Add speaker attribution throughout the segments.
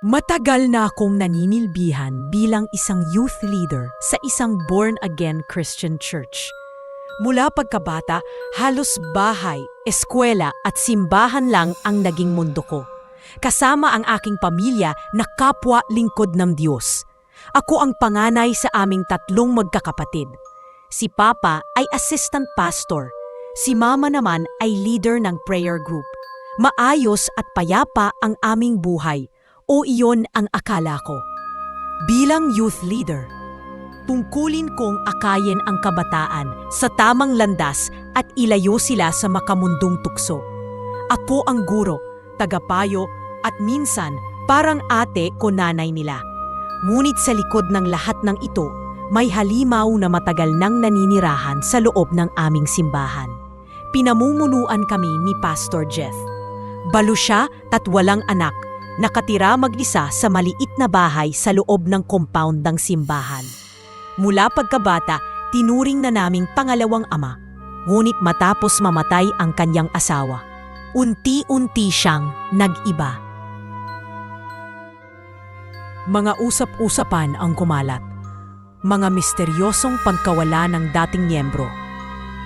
Speaker 1: Matagal na akong naninilbihan bilang isang youth leader sa isang born-again Christian church. Mula pagkabata, halos bahay, eskwela at simbahan lang ang naging mundo ko. Kasama ang aking pamilya na kapwa lingkod ng Diyos. Ako ang panganay sa aming tatlong magkakapatid. Si Papa ay assistant pastor. Si Mama naman ay leader ng prayer group. Maayos at payapa ang aming buhay o iyon ang akala ko. Bilang youth leader, tungkulin kong akayin ang kabataan sa tamang landas at ilayo sila sa makamundong tukso. Ako ang guro, tagapayo at minsan parang ate ko nanay nila. Ngunit sa likod ng lahat ng ito, may halimaw na matagal nang naninirahan sa loob ng aming simbahan. Pinamumunuan kami ni Pastor Jeff. Balo siya at walang anak, nakatira mag-isa sa maliit na bahay sa loob ng compound ng simbahan. Mula pagkabata, tinuring na naming pangalawang ama, ngunit matapos mamatay ang kanyang asawa, unti-unti siyang nag-iba. Mga usap-usapan ang kumalat. Mga misteryosong pagkawala ng dating miyembro.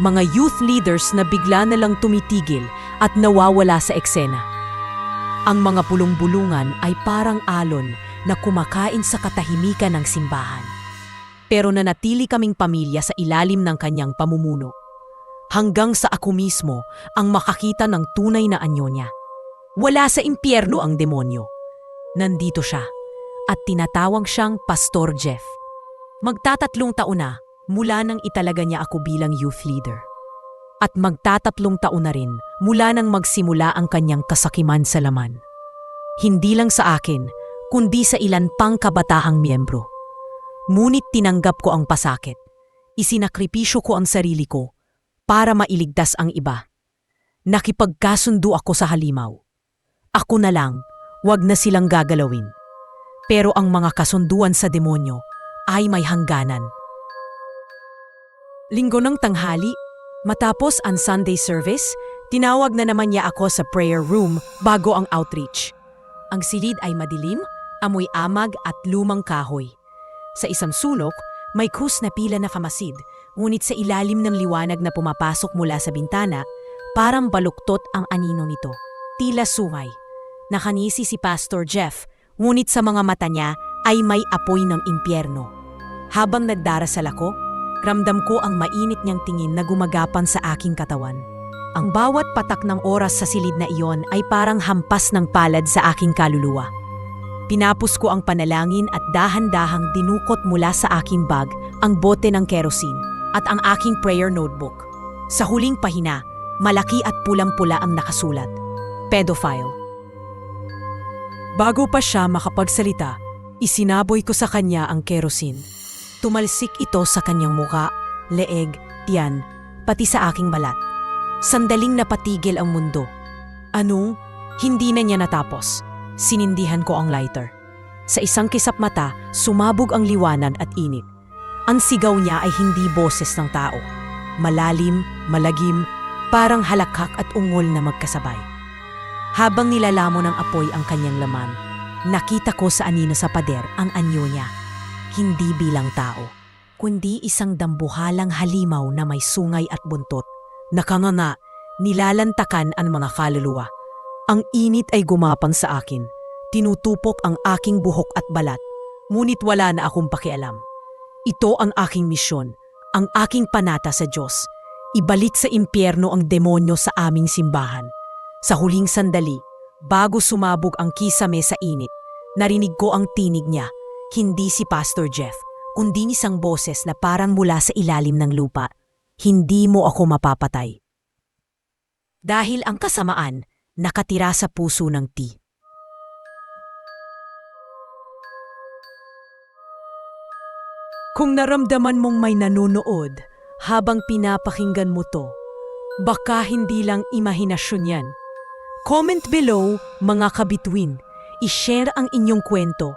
Speaker 1: Mga youth leaders na bigla na lang tumitigil at nawawala sa eksena. Ang mga pulong-bulungan ay parang alon na kumakain sa katahimikan ng simbahan. Pero nanatili kaming pamilya sa ilalim ng kanyang pamumuno. Hanggang sa ako mismo ang makakita ng tunay na anyo niya. Wala sa impyerno ang demonyo. Nandito siya at tinatawang siyang Pastor Jeff. Magtatatlong taon na mula nang italaga niya ako bilang youth leader. At magtatatlong taon na rin mula nang magsimula ang kanyang kasakiman sa laman. Hindi lang sa akin, kundi sa ilan pang kabatahang miyembro. Ngunit tinanggap ko ang pasakit. Isinakripisyo ko ang sarili ko para mailigtas ang iba. Nakipagkasundo ako sa halimaw. Ako na lang, wag na silang gagalawin. Pero ang mga kasunduan sa demonyo ay may hangganan. Linggo ng tanghali, matapos ang Sunday service, tinawag na naman niya ako sa prayer room bago ang outreach. Ang silid ay madilim, amoy amag at lumang kahoy. Sa isang sulok, may krus na pila na kamasid, ngunit sa ilalim ng liwanag na pumapasok mula sa bintana, parang baluktot ang anino nito. Tila sungay. Nakanisi si Pastor Jeff, ngunit sa mga mata niya ay may apoy ng impyerno. Habang nagdarasal ako, ramdam ko ang mainit niyang tingin na gumagapan sa aking katawan. Ang bawat patak ng oras sa silid na iyon ay parang hampas ng palad sa aking kaluluwa. Pinapos ko ang panalangin at dahan-dahang dinukot mula sa aking bag ang bote ng kerosene at ang aking prayer notebook. Sa huling pahina, malaki at pulang-pula ang nakasulat. Pedophile. Bago pa siya makapagsalita, isinaboy ko sa kanya ang kerosene. Tumalsik ito sa kanyang muka, leeg, tiyan, pati sa aking balat. Sandaling napatigil ang mundo. Ano? Hindi na niya natapos. Sinindihan ko ang lighter. Sa isang kisap mata, sumabog ang liwanan at init. Ang sigaw niya ay hindi boses ng tao. Malalim, malagim, parang halakhak at ungol na magkasabay. Habang nilalamo ng apoy ang kanyang laman, nakita ko sa anino sa pader ang anyo niya. Hindi bilang tao, kundi isang dambuhalang halimaw na may sungay at buntot. Nakanganga, nilalantakan ang mga kaluluwa. Ang init ay gumapan sa akin. Tinutupok ang aking buhok at balat. Ngunit wala na akong pakialam. Ito ang aking misyon, ang aking panata sa Diyos. Ibalik sa impyerno ang demonyo sa aming simbahan. Sa huling sandali, bago sumabog ang kisame sa init, narinig ko ang tinig niya, hindi si Pastor Jeff, kundi isang boses na parang mula sa ilalim ng lupa. Hindi mo ako mapapatay. Dahil ang kasamaan, nakatira sa puso ng T. Kung naramdaman mong may nanonood habang pinapakinggan mo to, baka hindi lang imahinasyon yan. Comment below, mga kabituin. I-share ang inyong kwento.